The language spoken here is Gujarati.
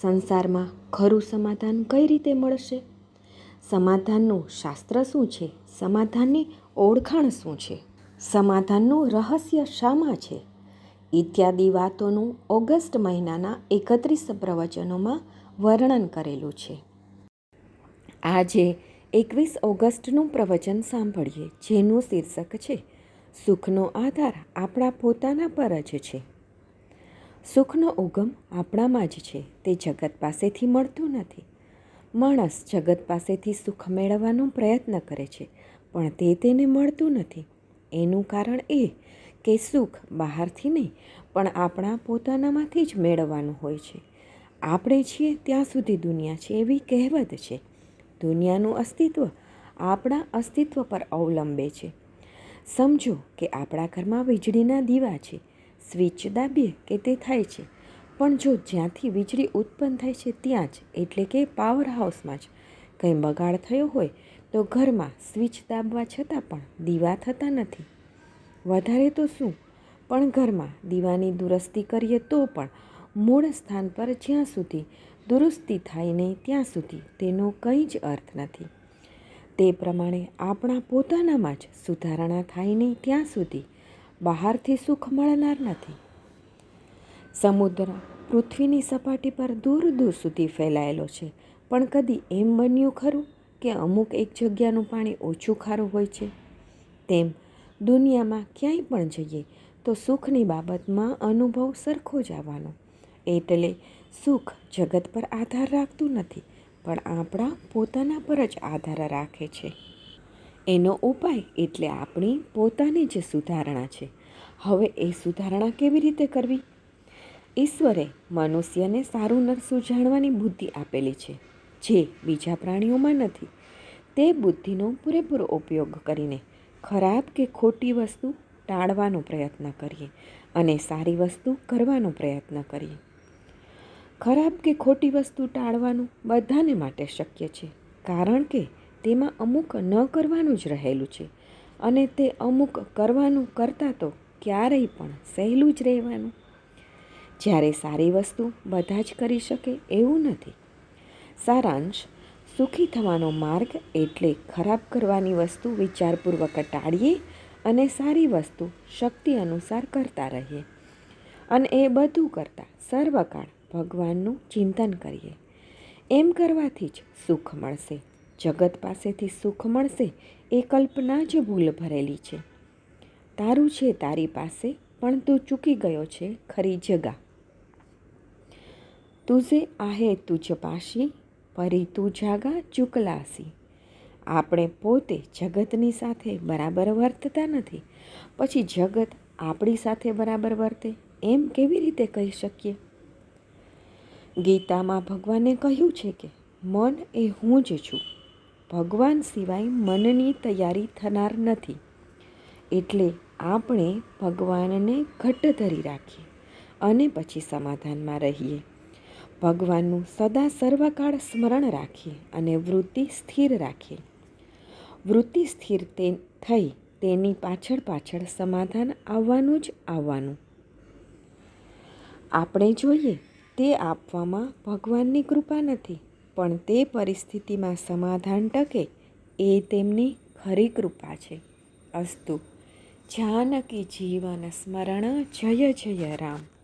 સંસારમાં ખરું સમાધાન કઈ રીતે મળશે? સમાધાનનું શાસ્ત્ર શું છે? સમાધાનની ઓળખાણ શું છે? સમાધાનનું રહસ્ય શામાં છે? ઇત્યાદિ વાતોનું ઓગસ્ટ મહિનાના એકત્રીસ પ્રવચનોમાં વર્ણન કરેલું છે. આજે એકવીસ ઓગસ્ટનું પ્રવચન સાંભળીએ, જેનું શીર્ષક છે, સુખનો આધાર આપણા પોતાના પર જ છે. સુખનો ઉગમ આપણામાં જ છે. તે જગત પાસેથી મળતું નથી. માણસ જગત પાસેથી સુખ મેળવવાનો પ્રયત્ન કરે છે, પણ તે તેને મળતું નથી. એનું કારણ એ કે સુખ બહારથી નહીં, પણ આપણા પોતાનામાંથી જ મેળવવાનું હોય છે. આપણે છીએ ત્યાં સુધી દુનિયા છે એવી કહેવત છે. દુનિયાનું અસ્તિત્વ આપણા અસ્તિત્વ પર અવલંબે છે. સમજો કે આપણા ઘરમાં વીજળીના દીવા છે. સ્વિચ દાબીએ કે તે થાય છે. પણ જો જ્યાંથી વીજળી ઉત્પન્ન થાય છે ત્યાં જ, એટલે કે પાવર હાઉસમાં જ, કંઈ બગાડ થયો હોય, તો ઘરમાં સ્વિચ દાબવા છતાં પણ દીવા થતા નથી. વધારે તો શું? પણ ઘરમાં દીવાની દુરસ્તી કરીએ તો પણ મૂળ સ્થાન પર જ્યાં સુધી દુરસ્તી થાય નહીં ત્યાં સુધી તેનો કંઈ જ અર્થ નથી. તે પ્રમાણે આપણા પોતાનામાં જ સુધારણા થાય નહીં ત્યાં સુધી બહારથી સુખ મળનાર નથી. સમુદ્ર પૃથ્વીની સપાટી પર દૂર દૂર સુધી ફેલાયેલો છે. પણ કદી એમ બન્યું ખરું કે અમુક એક જગ્યાનું પાણી ઓછું ખારું હોય છે? તેમ દુનિયામાં ક્યાંય પણ જઈએ તો સુખની બાબતમાં અનુભવ સરખો જ આવવાનો. એટલે સુખ જગત પર આધાર રાખતું નથી, પણ આપણા પોતાના પર જ આધાર રાખે છે. એનો ઉપાય એટલે આપણી પોતાની જે સુધારણા છે. હવે એ સુધારણા કેવી રીતે કરવી? ઈશ્વરે મનુષ્યને સારું નરસું જાણવાની બુદ્ધિ આપેલી છે, જે બીજા પ્રાણીઓમાં નથી. તે બુદ્ધિનો પૂરેપૂરો ઉપયોગ કરીને ખરાબ કે ખોટી વસ્તુ ટાળવાનો પ્રયત્ન કરીએ અને સારી વસ્તુ કરવાનો પ્રયત્ન કરીએ. ખરાબ કે ખોટી વસ્તુ ટાળવાનું બધાને માટે શક્ય છે, કારણ કે તેમાં અમુક ન કરવાનું જ રહેલું છે. અને તે અમુક કરવાનું કરતાં તો ક્યારેય પણ સહેલું જ રહેવાનું. જ્યારે સારી વસ્તુ બધા જ કરી શકે એવું નથી. સારાંશ, સુખી થવાનો માર્ગ એટલે ખરાબ કરવાની વસ્તુ વિચારપૂર્વક ટાળીએ અને સારી વસ્તુ શક્તિ અનુસાર કરતા રહીએ. અને એ બધું કરતાં સર્વકાળ ભગવાનનું ચિંતન કરીએ. એમ કરવાથી જ સુખ મળશે. જગત પાસેથી સુખ મળશે એ કલ્પના જ ભૂલ ભરેલી છે. તારું છે તારી પાસે, પણ તું ચૂકી ગયો છે ખરી જગા. તુઝે આહે તુજ પાશી, પરી તું જાગા ચૂકલાસી. આપણે પોતે જગતની સાથે બરાબર વર્તતા નથી. પછી જગત આપણી સાથે બરાબર વર્તે, એમ કેવી રીતે કહી શકીએ? ગીતામાં ભગવાને કહ્યું છે કે, મન એ હું જ છું. ભગવાન સિવાય મનની તૈયારી થનાર નથી. એટલે આપણે ભગવાનને ઘટ્ટ ધરી રાખીએ અને પછી સમાધાનમાં રહીએ. ભગવાનનું સદા સર્વકાળ સ્મરણ રાખીએ અને વૃત્તિ સ્થિર રાખીએ. વૃત્તિ સ્થિર તે થઈ તેની પાછળ પાછળ સમાધાન આવવાનું જ આવવાનું. આપણે જોઈએ તે આપવામાં ભગવાનની કૃપા નથી. પણ તે પરિસ્થિતિમાં સમાધાન ટકે એ તેમની ખરી કૃપા છે. અસ્તુ. જાનકી જીવન સ્મરણ જય જય રામ.